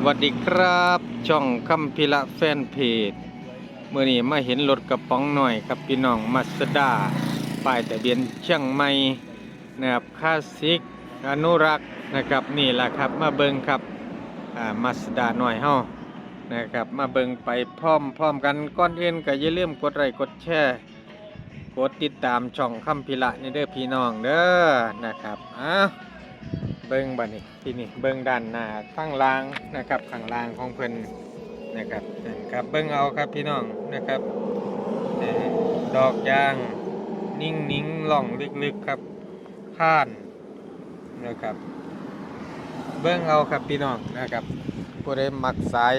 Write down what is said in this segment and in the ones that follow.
สวัสดีครับ ช่องคำพิละแฟนเพจเมื่อนี้มาเห็นรถกระป๋องหน่อยครับพี่น้องมาสด้าป้ายทะเบียนเชียงใหม่นะครับคลาสสิกอนุรักษ์นะครับนี่แหละครับมาเบิงครับอ่ามาสด้าหน่อยเฮานะครับมาเบิงไปพร้อมพร้อมกันก่อนเอื่นก็อย่าลืมกดไลค์กดแชร์กดติดตามช่องคำพิละนี่เด้อพี่น้องเด้อนะครับอ้าว เบิ้งบัดนี้ที่นี่เบิ้งด้านหน้าข้งล่างนะครับข้างล่างของเพิ่นนะครับครับเบิ้งเอาครับพี่น้องนะครับดอกยางนิ่งนิ่งล่องลึกๆครับผ่านนะครับ เบิ้งเอาครับพี่น้องนะครับผู้ใดมักสาย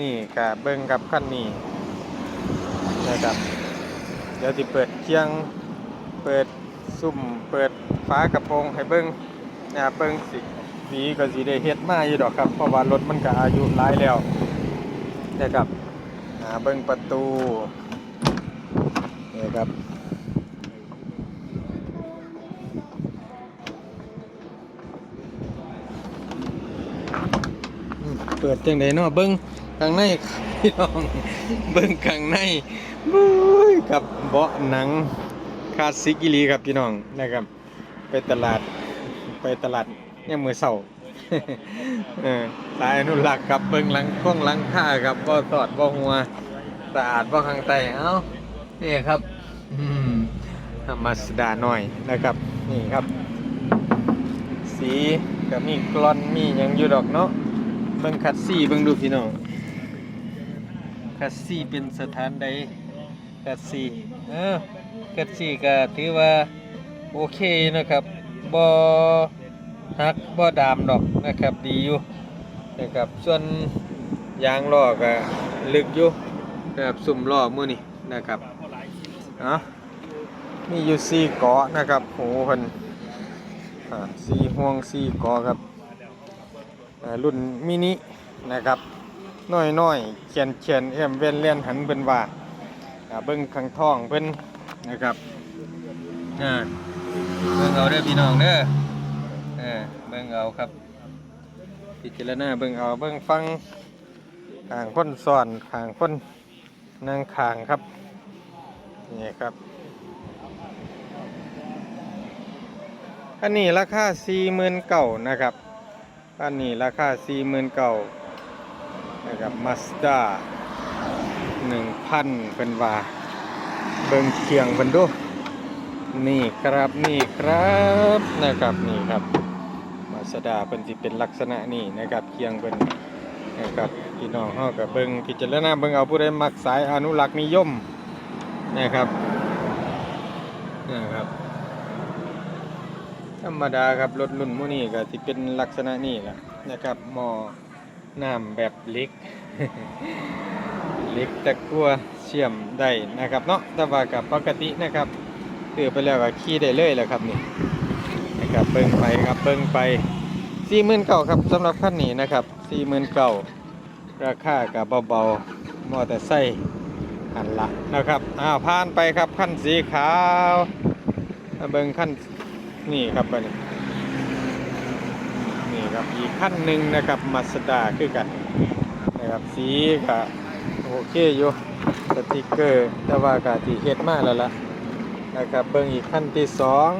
นี่ก็เบิ้งกับขั้นนี้นะครับเดี๋ยวที่เปิดเคียงเปิดซุ่มเปิดฟ้ากระโปรงให้เบิ้ง นะเบิ่งสิสีก็สิได้เฮ็ดมาอยู่ดอกครับ เพราะว่ารถมันก็อายุหลายแล้วนะครับเบิ่งประตูนี่ครับเปิดจังไดเนาะเบิ่งข้างในพี่น้องเบิ่งข้างในบุ้ยกับเบาะหนังคลาสสิกอีหลีครับพี่น้องนะครับ ไปตลาด ไปตลาดเนี่ยมือเสาเออตายอนุรักษ์ครับเบิ่งหลังข้องหลังค่าครับบ่สอดบ่หัวสะอาดบ่ข้างใต้เอ้านี่ครับอืมมาสดาหน่อยนะครับ นี่ครับ สีก็มีกลอนมียังอยู่ดอกเนาะเบิ่งคัดซี่เบิ่งดูพี่น้องคัดซี่เป็นสถานใดคัดซี่เออคัดซี่ก็ถือว่าโอเคนะครับ บ่ฮักบ่ดามดอกนะครับดีอยู่นะครับส่วนยางล้อก็ลึกอยู่นะครับสุ่มล้อมือนี่นะครับเนาะมีอยู่สี่เกาะนะครับโหพิ่นสี่ห่วงสี่เกาะครับรุ่นมินินะครับน้อยๆเขียนเขียนเอ็มเว้นเลียนหันเพิ่นว่าเบิ่งข้างท้องเพิ่นนะครับอ่า เบิ่งเอาเด้อพี่น้องเด้อเออเบิ่งเอาครับ พิจารณาเบิ่งเอาเบิ่งฟังข้างคนสอนข้างคนนั่งขางครับนี่ครับ อันนี้ราคา49,000นเก่านะครับ อันนี้ราคา49,000นเก่านะครับมาสด้า1,000เป็นว่า เบิ่งเคียงเพิ่นดู นี่ครับนี่ครับนะครับนี่ครับมาสดาเป็นสิเป็นลักษณะนี่นะครับเคียงเป็นนะครับพี่น้องเฮากับเบิงพิจารณาเบิงเอาผู้ใดมักสายอนุรักษ์นิยมนะครับนะครับ ธรรมดาครับรถรุ่นมู่นี้ก็สิเป็นลักษณะนี้ล่ะนะครับหม้อน้ำแบบเล็กเล็กตะกัวเชื่อมได้นะครับเนาะแต่ว่ากับปกตินะครับ ซื้อไปแล้วก็ขี่ได้เลยแหละครับนี่นะครับเบิ้งไปครับเบิ้งไปสี่หมื่นเก่าครับสำหรับคันนี้นะครับสี่หมื่นเก่าราคากับเบาๆมอแต่ไซค์หันละนะครับอ้าวผ่านไปครับขั้นสีขาวเบิ้งขั้นนี่ครับบัดนี้นี่ครับอีกขั้นหนึ่งนะครับมาสดาคือกันนะครับสีก็โอเคอยู่สติกเกอร์ แต่ว่าก็ที่เฮ็ดมากแล้วล่ะ นะครับเบิ่งอีกขั้นที่สอง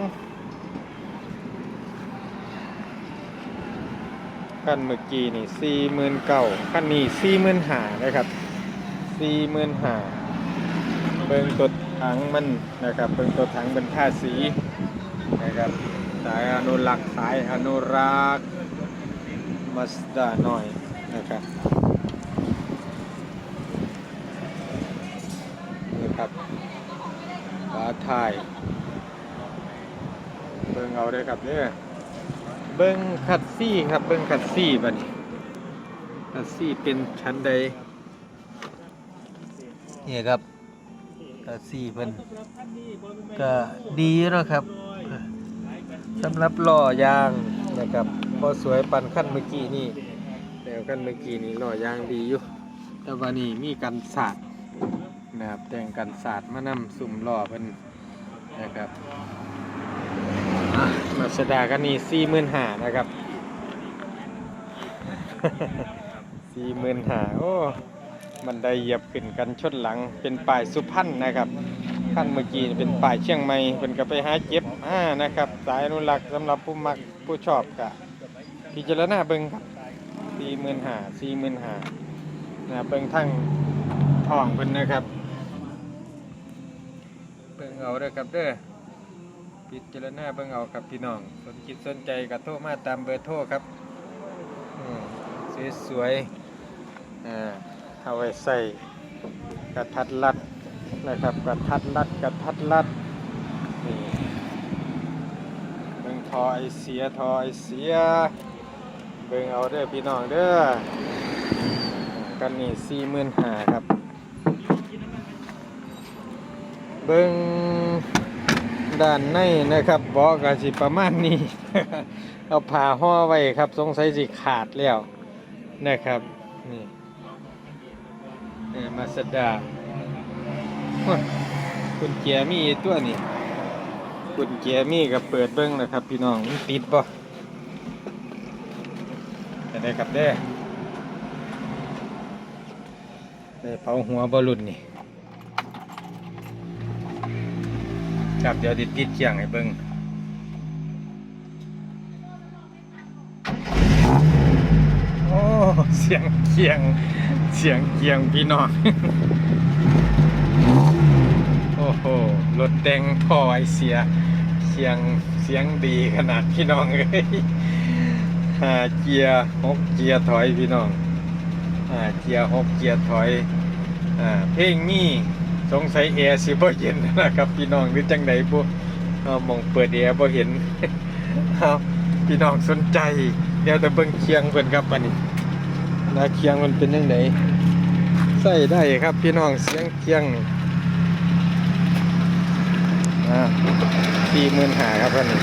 ขั้นเมื่อกี้นี่สี่หมื่นเก้าขั้นนี้สี่หมื่นหานะครับสี่หมื่นหาเบิ่งตัวถังมันนะครับเบิ่งตัวถังเป็นท่าสีนะครับสายอนุรักษ์สายอนุรักษ์มาสด้าหน่อยนะครับนี่ครับ ฝาท้ายเบิ่งเอาเด้ครับเด้อเบิ่งคัดซี่ครับเบิ่งคัดซี่บัดนี้คัดซี่เป็นชั้นใดนี่ครับคัดซี่เพิ่นก็ดีนะครับสำหรับล้อยางนะครับบ่สวยปันขั้นเมื่อกี้นี่แต่ขั้นเมื่อกี้นี่ล้อยางดีอยู่แต่ว่านี่มีกันสาด นะครับแต่งกันศาสตร์มานำสุ่มล่อเพิ่นนะครับอะมาสดากันนี่สี่หมื่นหานะครับสี่หมื่นหาโอ้มันได้เหยียบขึ้นกันชนหลังเป็นป่ายสุพรรณนะครับขั้นเมื่อกี้นี่เป็นป่ายเชียงใหม่เป็นก็ไปหาเจ็บอ่านะครับ สายอนุรักษ์สำหรับผู้มักผู้ชอบกะพิจารณาเบิ่งครับสี่หมื่นหาสี่หมื่นหานะเบิ่งทั้งท้องเพิ่นนะครับ เบ่งเอาเด้อครับเด้อพิจารณาเบิ่งเอาครับพี่น้อง สนจิตสนใจก็โทรมาตามเบอร์โทรครับอืมสวยๆอ่าเอาไว้ใส่กระทัดรัดนะครับกระทัดรัดกระทัดรัดนี่เบิ่งทอไอเสียทอไอเสีย เบิ่งเอาเด้อพี่น้องเด้อกันนี่สี่หมื่นห้าครับ เบิ่งด้านในนะครับเบาะก็สิประมาณนี้ เอาผ้าห่อไว้ครับ สงสัยสิขาดแล้วนะครับนี่นี่มาสดาคุณเกียมีตัวนี่คุณเกียมีกับเปิดเบิ่งนะครับ พี่น้องมันติดบ่จะได้ครับเด้ได้เป่าหัวบอลลุนนี่ ครับเดี๋ยวติดติดเคียงให้เบิ่งโอ้เสียงเคียง เสียงเคียงพี่น้องโอ้โหรถแดงพ่อไอเสียเสียงเสียงดีขนาดพี่น้องเอ้ยหาเกียร์หกเกียร์ถอยพี่น้องหาเกียร์หกเกียร์ถอยอ่าเพลงนี้ สงสัยแอร์สิบ่เย็นนะครับ พี่น้องหรือจังไดบ่เอามองเปิดแอร์บ่เห็นเอาพี่น้องสนใจเดี๋ยวแต่เบิ่งเคียงเพิ่นครับอันนี้นะเคียงมันเป็นจังไดใส่ได้ครับ พี่น้องเสียงเคียงนี่อ่า45,000ครับอันนี้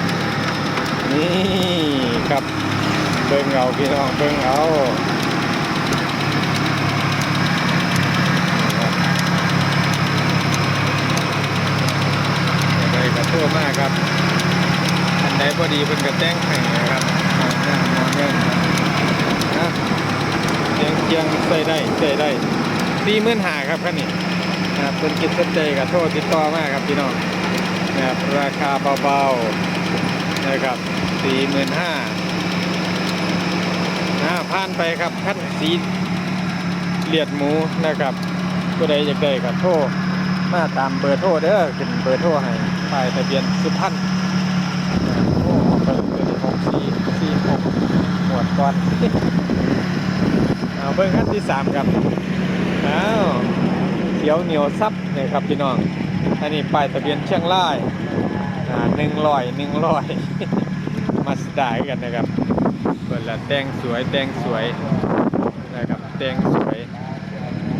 นี่ครับเบิ่งเอาพี่น้องเบิ่งเอา ได้กระ ทั่วมากครับอันใดพอดีเป็นกระแจ้งให้นะครับมองหน้ามองเงินนะเจียงเจียงใส่ได้ใส่ได้สี่หมื่นหาครับคันนี้นะครับเป็นกิจสนใจกับโทษติดต่อมากครับพี่น้องนะครับราคาเบาๆนะครับสี่หมื่นห้าอ่าผ่านไปครับขั้นสีเลียดหมูนะครับผู้ใดอยากได้กับโทษมาตามเบอร์โทรเด้อเป็นเบอร์โทรให้ ป้ายทะเบียนสุพรรณโอ้เบอร์เบอร์หกสี่สี่หกหมวดก่อนเอาเบอร์ขั้นที่สามครับอ้าวเขียวเหนียวซับเนี่ยครับพี่น้อง อันนี้ป้ายทะเบียนเชียงรายหนึ่งร้อยหนึ่งร้อยมาสดากันนะครับเปิดละแต่งสวยแต่งสวยนะครับแต่งสวย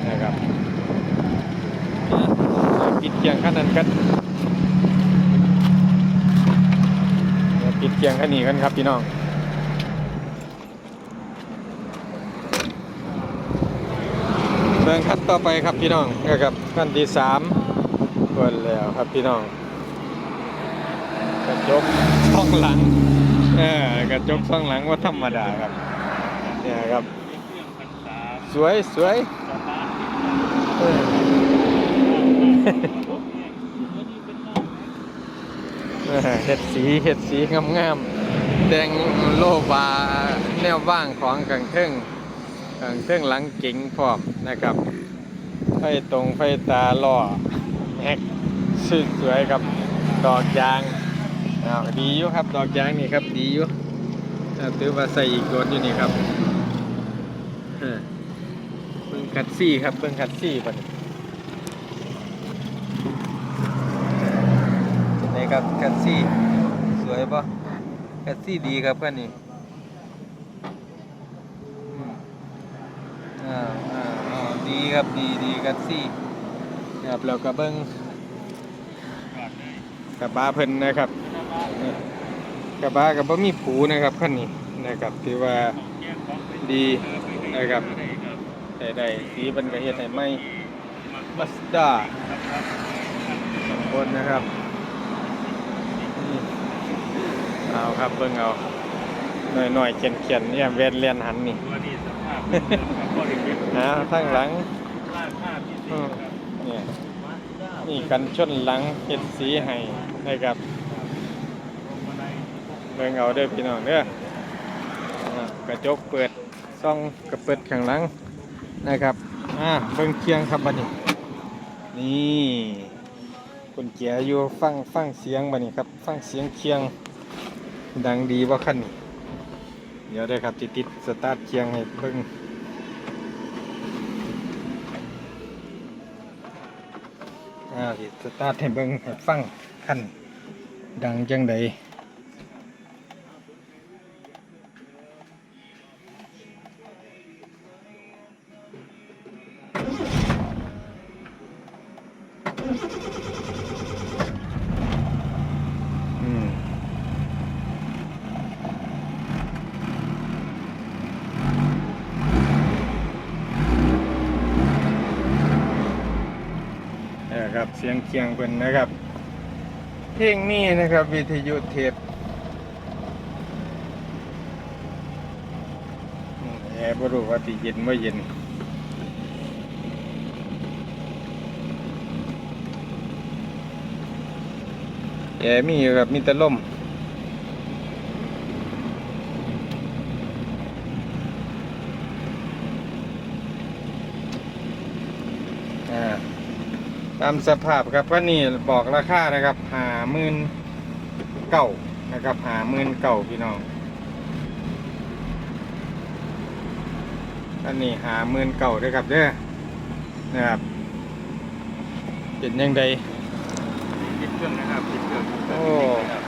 นะครับปิดเคียงขั้นนั้นกัน เดี๋ยวปิดเคียงขั้นนี้กันครับพี่น้องเดินขั้นต่อไปครับพี่น้องนะครับขั้นที่สามเปิดแล้วครับพี่น้องกระจกช่องหลังเออกระจกช่องหลังว่าธรรมดาครับเนี่ยครับ สวยสวย เห็ดสีเห็ดสีงามๆแดงโลบาแนวว่างของกังเครื่องกังเครื่องหลังเก๋งพร้อมนะครับ ไฟตรงไฟตาล่อแฮกสวยๆครับดอกยางอ้าวดีอยู่ครับดอกยางนี่ครับดีอยู่ถือว่าใส่อีกโดนอยู่นี่ครับเออเบิ่งคัดซี่ครับเบิ่งคัดซี่ปัดนี้ นี่ ครับแคสซี่สวยปะแคสซี่ดีครับคันนี้อ่าอ่าอ่ดีครับดีดีแคสซี่ครับแล้วก็เบิ้งกระบะเพิ่นนะครับกระบะกับบ่มีผูนะครับคันนี้นะครับถือว่าดีนะครับได้ได้สีเป็นกระเฮ็ดให้ไหมมัสด้าสองคนนะครับ นี่ เอาครับเบิ่งเอาหน่อยๆเขียนๆเนี่ยเวียนเรียนหันนี่ตัวนี้สภาพเป็นเดิมครับบริเวณนะข้างหลังลาดผ้าพิเศษครับเนี่ยมาสด้านี่กันชนหลังเฮ็ดสีให้นะครับพวงมาลัยเบิ่งเอาเด้อพี่น้องเด้ออ่ากระจกเปิดซ่องกระเปิดข้างหลังนะครับอ่าเบิ่งเคียงครับบัดนี้นี่คุณเกียร์อยู่ฟังฟังเสียงบัดนี้ครับ ฟังเสียงเคียง ดังดีว่าคันนี้เดี๋ยวได้ครับติดติดสตาร์ทเคียงให้เพิ่งอ่าสิสตาร์ทให้เบิ่งให้ฟังคันดังจังใด เสียงเคียงเพิ่นนะครับ เพลงนี้นะครับ วิทยุเทปแอร์บรู้ว่าติเย็นบ่เย็นแอร์มีครับมีแต่ลมอ่า ตามสภาพครับก็นี่บอกราคานะครับหาหมื่นเก่านะครับหาหมื่นเก่าพี่น้องอันนี้หาหมื่นเก่าด้วยครับเด้อนะครับเป็นยังไงปิดเครื่องนะครับปิดเครื่องโอ้ครับ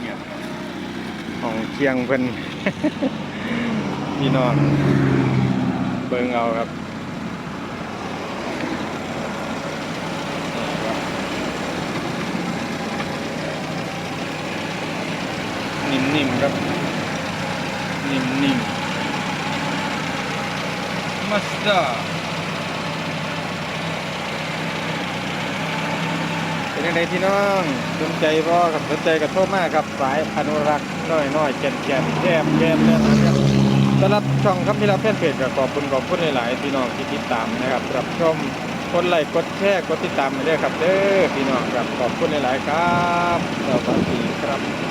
เงียบครับของเคียงเพิ่น พี่น้องเบิ่งเอาครับ นิ่มๆครับนิ่มๆมาสด้าเป็นยังไงพี่น้องสนใจบ่ครับสนใจก็โทรมาครับสายอนุรักษ์น้อยๆแก่นๆแก้มแก้มแล้วนะครับสำหรับช่องครับที่เราแฟนเพจก็ขอบคุณขอบคุณหลายๆพี่น้องที่ติดตามนะครับรับชมกดไลค์กดแชร์กดติดตามไปด้วยครับเด้อพี่น้องครับขอบคุณหลายๆครับสวัสดีครับ